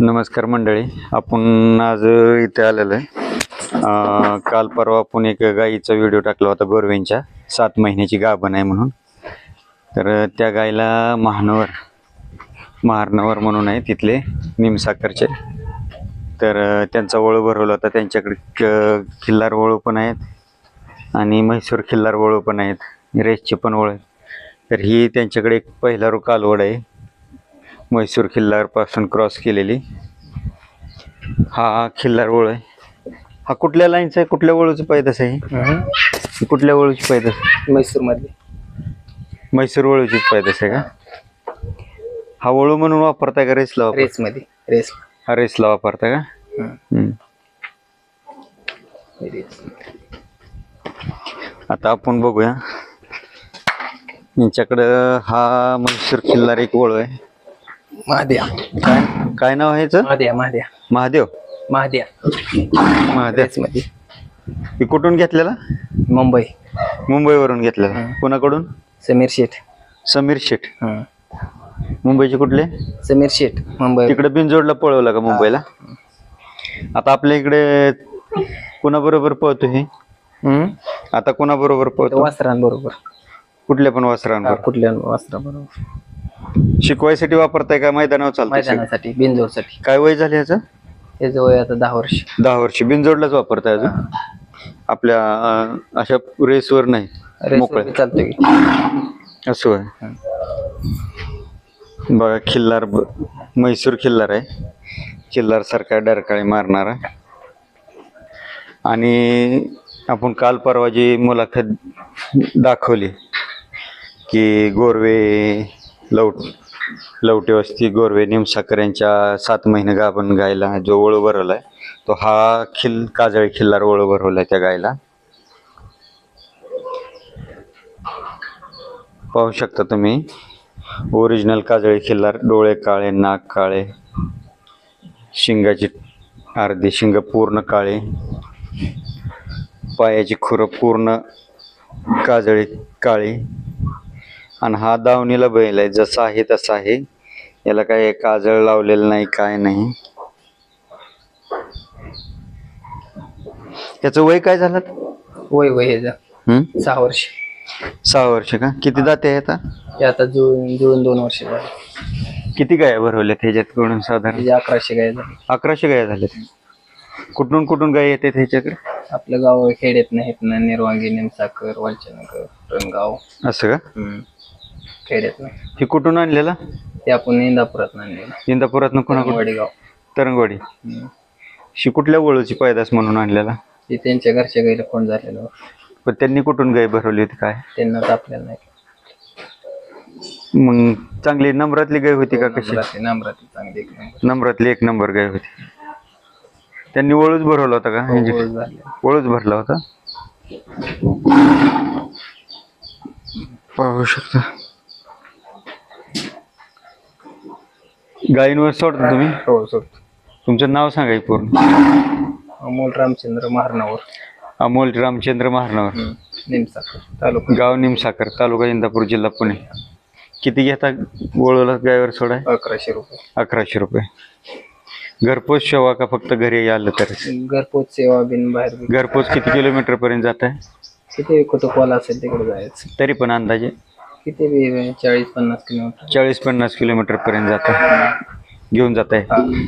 नमस्कार मंडळी आपण आज इथे आलेलो आहे. काल परवा आपण एक गाईचा व्हिडिओ टाकला होता गोरवेंच्या सात महिन्याची गाभण आहे म्हणून. तर त्या गायला महानवर महारनवर म्हणून आहे तिथले निमसाकरचे. तर त्यांचा वळू भरवला होता त्यांच्याकडे क- खिल्लार वळू पण आहेत आणि म्हैसूर खिल्लार वळू पण आहेत रेसचे पण वळ तर ही त्यांच्याकडे एक पहिला रू कालवड आहे. म्हैसूर खिल्लारपासून क्रॉस केलेली. हा खिल्लार वळ आहे. हा कुठल्या लाईनचा आहे? कुठल्या वळूची पैदास आहे कुठल्या वळूची पैदास? म्हैसूरमध्ये म्हैसूर वळूचीच पैदास आहे का? हा वळू म्हणून वापरताय का रेसला वापर रेस. मध्ये रेस हा. रेसला वापरता का आता आपण बघूया. यांच्याकडं हा म्हैसूर खिल्लार एक वळू आहे. महाद्या काय काय नाव आहे याचं? महाद्या महाद्या महादेव? महाद्या महादेव. रेस मध्ये ही कुठून घेतलेला? मुंबई. मुंबईवरून घेतलेला. कोणाकडून? समीर शेठ. समीर शेठ. हं. मुंबईचे कुठले? समीर शेठ मुंबई. तिकडे बिनजोडला पळवला का मुंबईला? आता आपल्या इकडे कुणाबरोबर पळतो हे? हं? आता कुणाबरोबर पळतो? वासरांबरोबर. कुठल्या पण वासरांवर कुठल्या वासराबरोबर. शिकवायसाठी वापरताय का? मैदानावर चालतंय मैदानासाठी बिनजोडसाठी काय वय झाले याचं त्याचं वय आता दहा वर्ष. दहा वर्ष. बिनजोडलाच वापरताय अजून? आपल्या अं, अशा रेसवर नाही? रेस मोकळ्या? चालतोय की. असं आहे बघा खिल्लार ब- म्हैसूर खिल्लार आहे. खिल्लार सारखा डरकाळी मारणारा. आणि आपण काल परवा जी मुलाखत दाखवली की गोरवे लवट लवटे वस्ती गोरवे निमसाकर यांच्या सात महिने गाभण गायला जो वळू भरवलाय तो हा खिल काजळी खिल्लार वळू भरवलाय त्या गायला. पाहू शकता तुम्ही ओरिजिनल काजळी खिल्लार डोळे काळे नाक काळे शिंगाची अर्धी शिंग पूर्ण काळे पायाची खुरं पूर्ण काजळी काळी आणि हा दावणीला बैल आहे जसा आहे तसा आहे. याला काय काजळ लावलेलं नाही काय नाही. त्याचं वय काय झालं? वय वय हे जा. हम्म? सहा वर्ष. सहा वर्ष का? किती दाते आहे आता? ते आता जुळून जुळून दोन वर्ष झाली. किती गाया भरवल्यात ह्याच्यात कडून साधारण? म्हणजे अकराशे गाय झाली. अकराशे गाया झाल्यात कुठून कुठून गाय येतात ह्याच्याकडे? आपलं गाव खेड्यात नाहीत ना निर्वांगी निमसाकर वालचनगर रणगाव असं का? हम्म. खेड्यात नाही. हे कुठून आणलेला? ते आपण इंदापुरात आणलेलं. इंदापुरात कोणाकडून? वडेगाव तरंगवाडी हम्म. शी कुठल्या वळूची पैदास म्हणून आणलेला? ते त्यांच्या घरच्या गाईला फोन झालेलं? पण त्यांनी कुठून गाय भरवली होती काय? त्यांना तर आपल्याला नाही मग चांगली नंबरातली गाय होती का कशी? नम्राती चांगली एक नंबर. नंबरातली एक नंबर गाय होती. त्यांनी वळूच भरवला होता का? म्हणजे ओळख झाली. वळूच भरला होता? पाहू शकता. गायींवर सोडता तुम्ही? हो सोडतो. तुमचं नाव सांगा की पूर्ण. अमोल रामचंद्र महारणावर. अमोल रामचंद्र महारणावर. निमसाकर तालुका. गाव निमसाकर तालुका इंदापूर जिल्हा पुणे. किती घेता वळूला गायवर सोडाय? अकराशे रुपये. अकराशे रुपये. घरपोच सेवा का फक्त घरी आलं तर? घरपोच सेवा बिन बाहेर. घरपोच किती किलोमीटर पर्यंत जात आहे किती कुतुकवाला असेल तिकडे जायचं. तरी पण अंदाजे? किती बी चाळीस पन्नास किलोमीटर? चाळीस पन्नास किलोमीटर पर्यंत जात. घेऊन जात आहे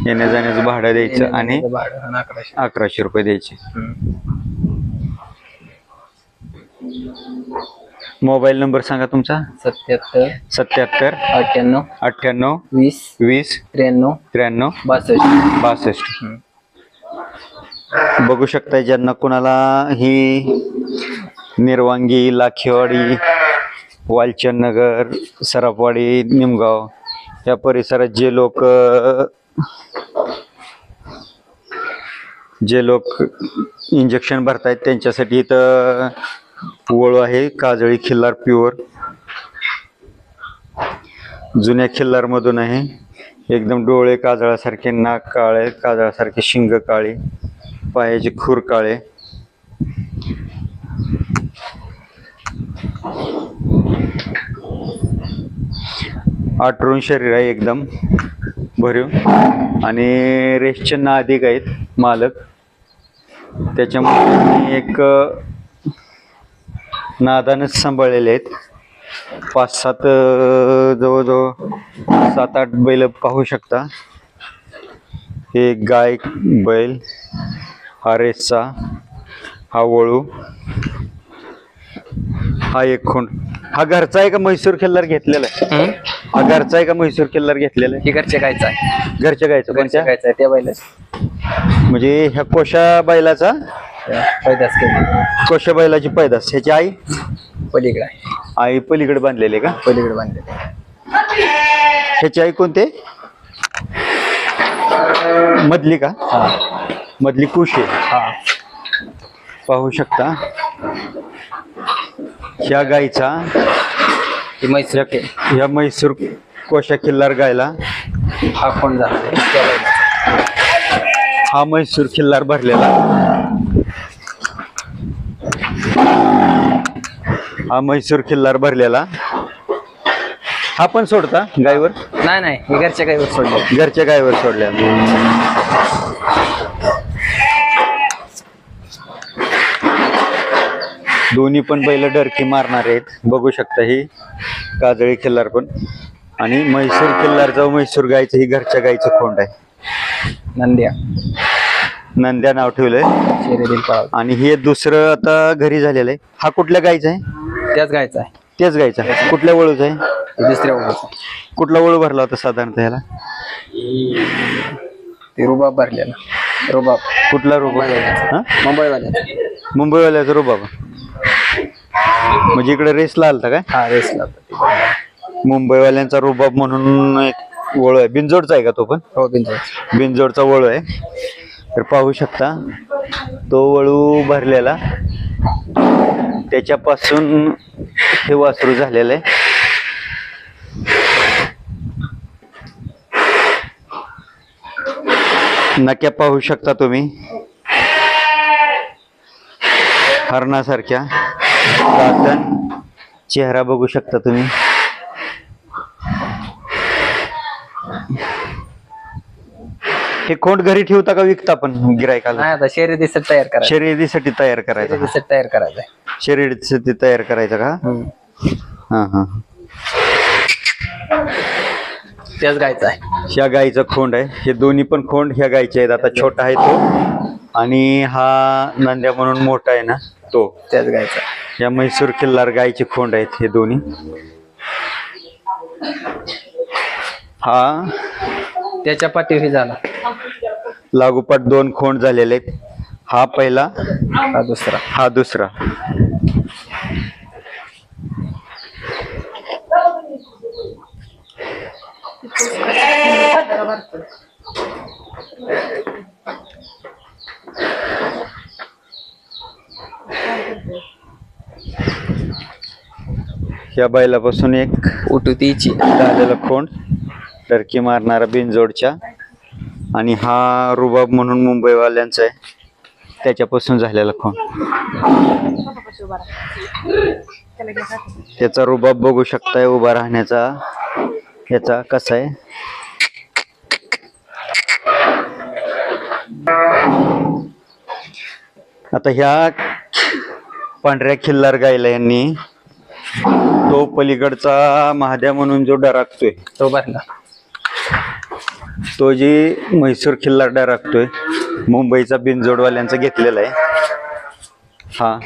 येण्या जाण्याचं भाडं द्यायचं आणि भाडं आणि अकराशे. अकराशे रुपये द्यायचे. हम्म. मोबाईल नंबर सांगा तुमचा? सत्याहत्तर सत्याहत्तर अठ्ठ्याण्णव अठ्ठ्याण्णव वीस वीस त्र्याण्णव त्र्याण्णव बासष्ट. बासष्ट. हम्म. बघू शकता ज्यांना कोणाला ही निर्वांगी लाखेवाडी वालचंदनगर सराफवाडी निमगाव या परिसरात जे लोक जे लोक इंजेक्शन भरतायत त्यांच्यासाठी इथं वळू आहे काजळी खिल्लार प्युअर जुन्या खिल्लारमधून आहे. एकदम डोळे काजळासारखे नाक काळे काजळासारखे शिंग काळे पायाचे खूर काळे. आठरून शरीर आहे एकदम भरीव. आणि रेसचे ना अधिक आहेत मालक. त्याच्यामुळे एक नादानच सांभाळलेले आहेत. पाच सात जवळजवळ सात आठ बैल पाहू शकता. हे गाय बैल हा रेसचा हा वळू. हा एक खोंड हा घरचा आहे का म्हैसूर किल्लार घेतलेला आहे. हा घरचा आहे का म्हैसूर किल्लार घेतलेला आहे. हे घरचे गायचं आहे. घरच्या गायचं घरच्या कोणत्या गायचं आहे त्या बैलाच म्हणजे ह्या कोशा बैलाचा पैदास केली. कोशा बैलाची पैदास. ह्याची आई? पलीकडे आहे. आई पलीकडे बांधलेली का? पलीकडे बांधलेले ह्याची आई कोणते? मधली का? हा. मधली कुश. आहे हा. पाहू शकता. ह्या गाईचा ही म्हैसूर ह्या म्हैसूर कोशा किल्लार गायला. हा कोण हा म्हैसूर किल्लार भरलेला. हा म्हैसूर किल्लार भरलेला. हा पण सोडता गायवर नाही नाही हे घरच्या गायवर सोडले. घरच्या गायवर सोडल्या दोन्ही पण बैल डरकी मारणार आहेत. बघू शकता ही काजळी किल्लार पण. आणि म्हैसूर किल्लारचं म्हैसूर गायचं ही घरच्या गायचं खोंड आहे. नंद्या. नंद्या नाव ठेवलंय. आणि हे दुसरं आता घरी झालेलं आहे. हा कुठल्या गायचा आहे? त्याच गायचा आहे. तेच गायचा कुठल्या वळूचा आहे? दुसऱ्या ओळखीचा कुठला वळू भरला होता साधारणतः ह्याला ते रुबाब भरलेला. रुबाब. कुठला रुबाब? मुंबईवाल्याचा. मुंबईवाल्याचा रुबाब. म्हणजे इकडे रेसला आलता काय? हा रेसला मुंबईवाल्यांचा रुबाब म्हणून एक वळू आहे. बिंजोडचा आहे का तो पण? हो बिंदू बिंजोडचा वळू आहे. तर पाहू शकता तो वळू भरलेला. त्याच्यापासून हे वासरू झालेलं आहे. नक्या पाहू शकता तुम्ही. हरणासारख्या. दातन चेहरा बघू शकता तुम्ही. हे खोंड घरी ठेवता का विकता पण गिरायकाला नाही आता शर्यतीसाठी तयार करायचं. शर्यतीसाठी तयार करायचा का? शर्यतीसाठी तयार करायचं आहे. शर्यतीसाठी तयार करायचा का? हा हा. त्याच गायचा आहे. ह्या गाईचं खोंड आहे. हे दोन्ही पण खोंड ह्या गाईचे आहेत. आता छोटा आहे तो. आणि हा नंद्या म्हणून मोठा आहे ना तो. त्याच गायचा या म्हैसूर किल्लार गाईचे खोंड आहेत हे दोन्ही. हा. त्याच्या पाठीवर झाला. लागोपाठ दोन खोंड झालेले आहेत. हा पहिला हा दुसरा. हा दुसरा. या बैलापासून एक उठुतीची झालेला खोंड टर्की मारणारा बिनजोडच्या आणि हा रुबाब म्हणून मुंबईवाल्यांचा आहे. त्याच्यापासून झालेला खोंड. त्याचा रुबाब बघू शकताय उभा राहण्याचा. याचा कसा आहे? आता ह्या पांढऱ्या खिल्लार गायला यांनी तो पलीकडचा महाद्या म्हणून जो डराकतोय. तो भरला तो जी म्हैसूर खिल्लार डराकतोय मुंबईचा बिनजोडवाल्यांचा घेतलेला आहे. हा.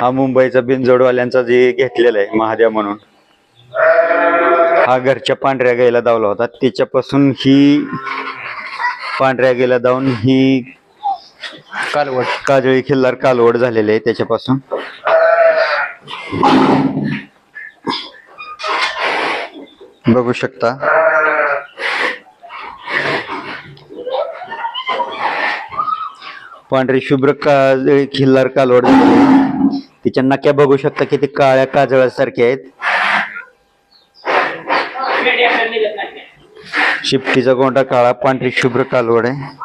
हा मुंबईचा बिनजोडवाल्यांचा जे घेतलेला आहे महाद्या म्हणून. हा घरच्या पांढऱ्या गाईला दावला होता. त्याच्यापासून ही पांढऱ्या गाईला दावून ही कालवड. काजळी खिल्लार कालवड झालेली आहे त्याच्यापासून. बघू शकता. पांढरी शुभ्र काजळी खिल्लार कालवड तिच्या नक्या बघू शकता किती काळ्या काजळासारख्या आहेत. शिपटीचा गोंडा काळा पांढरी शुभ्र कालवड आहे.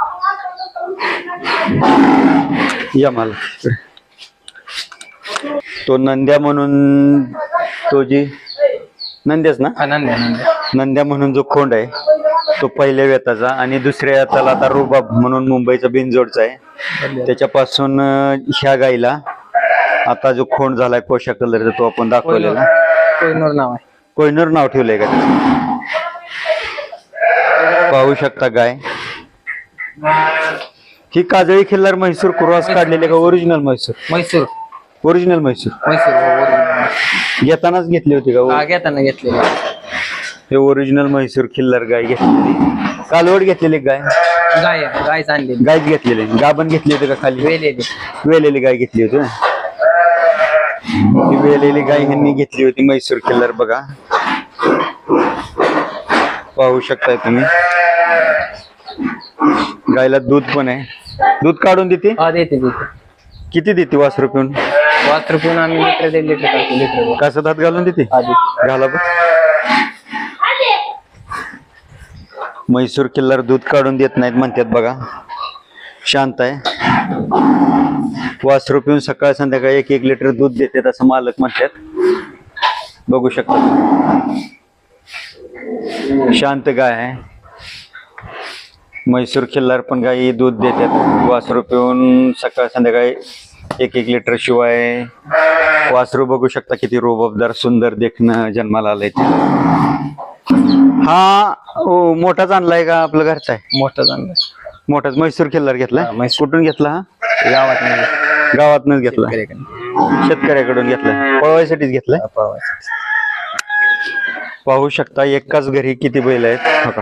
या मला. तो नंद्या म्हणून तो जी नंद्याच ना? आनंद आनंद नंद्या. म्हणून जो खोंड आहे तो पहिल्या वेताचा आणि दुसऱ्या वेताला आता रुबाब म्हणून मुंबईचा बिनजोडचा आहे. त्याच्यापासून अं, ह्या गाईला आता जो खोंड झालाय कोशा कलरचा तो आपण दाखवलेला. कोहिनूर नाव आहे. कोयनूर नाव ठेवलंय का त्याचं? पाहू शकता गाय. ही काजळी खिल्लार म्हैसूर क्रॉस काढलेले का? ओरिजिनल म्हैसूर. म्हैसूर. ओरिजिनल म्हैसूर म्हैसूर हो. घेतानाच घेतली होती का? हा घेताना घेतलेली. हे ओरिजिनल म्हैसूर खिल्लार गाय घेतलेली. कालवड घेतलेली गाय? गाय आहे, गायच आणलेली गायच घेतलेली. गाभण घेतली होती का खाली? वेलेली. वेलेली गाय घेतली होती ना? ही वेलेली गाय ह्यांनी घेतली होती म्हैसूर किल्लर बघा. पाहू शकताय तुम्ही. गायला दूध पण आहे. दूध काढून देते? हा देते देते. किती देते वासरू पिऊन? पाच रुपये आम्ही लिटर दीड लिटर टाकतो लिटर कसं दात घालून देते? आधी. घाला म्हैसूर किल्लार दूध काढून देत नाहीत म्हणतात बघा. शांत आहे. वासरू पिऊन सकाळ संध्याकाळी एक एक लिटर दूध देतात असं मालक म्हणतात. बघू शकता तुम्ही. शांत गाय आहे. म्हैसूर खिल्लार पण गाई दूध देतात. वासरू पिऊन सकाळ संध्याकाळी एक एक लिटर शिवाय. वासरू बघू शकता किती रोबबदार सुंदर देखणं जन्माला आलंय ते. हा ओ, मोठाच आणलाय का आपलं घरचा आहे? मोठं चांगलं मोठाच. म्हैसूर खिल्लार घेतलाय? हा, म्हैसूर. कुठून घेतला हा? गावात नाही गावातनच घेतला. शेतकऱ्याकडे. शेतकऱ्याकडून घेतलाय पळवायसाठीच घेतलाय. पाहू शकता एकाच घरी किती बैल आहेत. हो का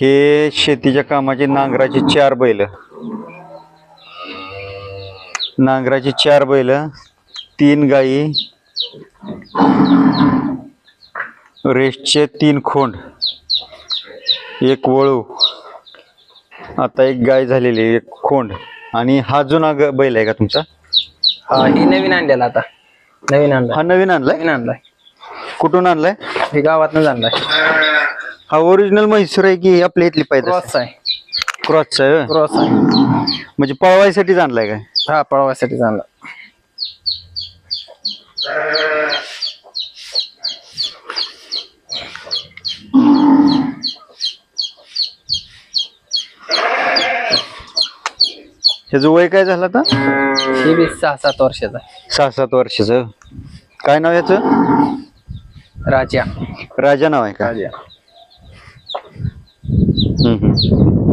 हे शेतीच्या कामाचे नांगराचे चार बैल. नांगराचे चार बैल तीन गाई रेसचे तीन खोंड एक वळू आता एक गाय झालेली एक खोंड. आणि हा जुना ग- बैल आहे का तुमचा? हा ही नवीन आणलेला आता. नवीन आणलाय. हा नवीन आणलाय? नवीन आणलाय. कुठून आणलाय? हे गावातनं आणलाय. हा ओरिजिनल म्हैसूर आहे की आपल्या इथली पाहिजे? क्रॉस आहे. क्रॉसचा आहे होय? क्रॉस आहे. म्हणजे पळवायसाठीच आणलाय काय? हा पळवायसाठी आणला ह्याचं वय काय झालं आता? ही बी सहा सात वर्षाचा आहे. सहा सात वर्षाचं. काय नाव याचं? राजा. राजा नाव आहे का? राजा. हम्म, हम्म.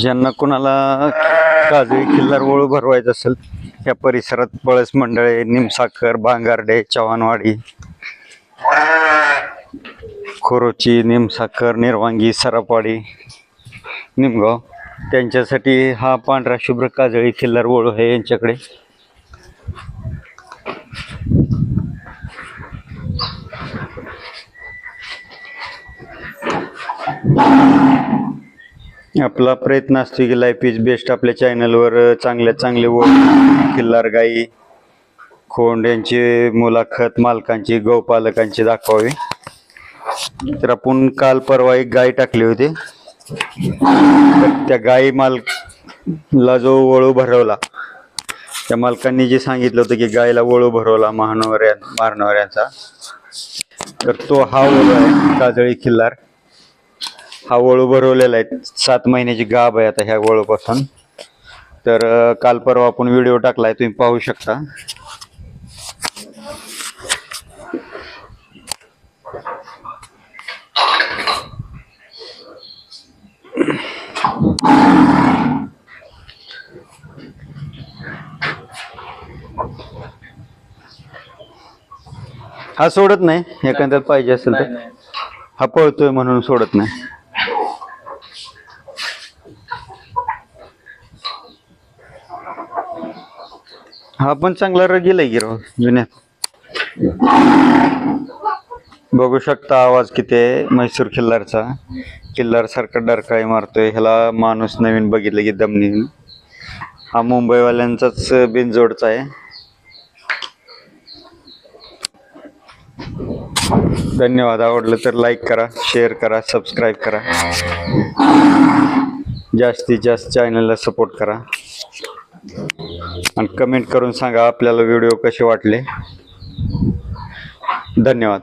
ज्यांना कोणाला काजळी किल्लार वळू भरवायचं असेल या परिसरात पळस मंडळे निमसाकर भांगारडे चव्हाणवाडी खोरोची निमसाखर निर्वांगी सरापवाडी निमगाव त्यांच्यासाठी हा पांढरा शुभ्र काजळी खिल्लार वळू आहे यांच्याकडे. आपला प्रयत्न असतो की लाईफ इज बेस्ट आपल्या चॅनलवर चांगल्या चांगले वळू खिल्लार गाई खोंड यांची मुलाखत मालकांची गौपालकांची दाखवावी. तर आपण काल परवा एक गाय टाकली होती. त्या गाई मालकला जो वळू भरवला त्या मालकांनी जे सांगितलं होतं की गायला वळू भरवला महानवऱ्या मारणाऱ्यांचा. तर तो हा वळू आहे काजळी किल्लार. हा वळू भरवलेला आहे. सात महिन्याची गाभ आहे आता ह्या वळूपासून. तर काल परवा आपण व्हिडिओ टाकलाय तुम्ही पाहू शकता. हा सोडत नाही. एखाद्यात पाहिजे असेल तर. हा पळतोय म्हणून सोडत नाही. हा पण चांगला रगील आहे गिरो जुन्यात बघू शकता आवाज किती आहे म्हैसूर किल्लारचा. किल्लार सारखा डरकाळी मारतोय. ह्याला माणूस नवीन बघितलं की दमनी हा मुंबईवाल्यांचाच बिनजोडचा आहे. धन्यवाद. आवडलं तर लाईक करा शेअर करा सबस्क्राईब करा. जास्तीत जास्त चॅनलला सपोर्ट करा. आणि कमेंट करून सांगा आपल्याला व्हिडिओ कसे वाटले. धन्यवाद.